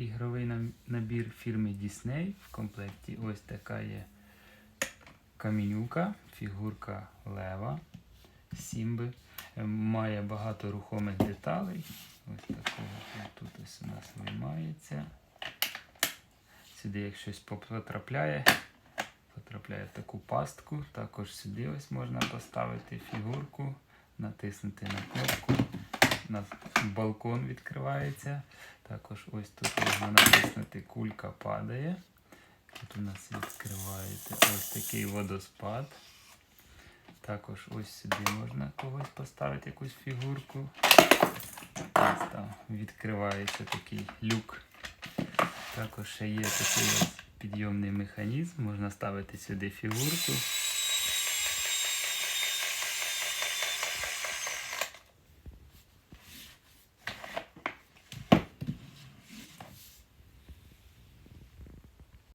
ігровий набір фірми Disney. В комплекті ось така є камінюка, фігурка лева, сімби. Е, Має багато рухомих деталей. Ось такого тут ось у нас виймається. Сюди, як щось потрапляє, потрапляє в таку пастку. Також сюди ось можна поставити фігурку, натиснути на кнопку. Балкон відкривається. Також ось тут можна натиснути, кулька падає. Тут у нас відкривається ось такий водоспад. Також ось сюди можна когось поставити якусь фігурку. Ось там відкривається такий люк. Також ще є такий підйомний механізм. Можна ставити сюди фігурку.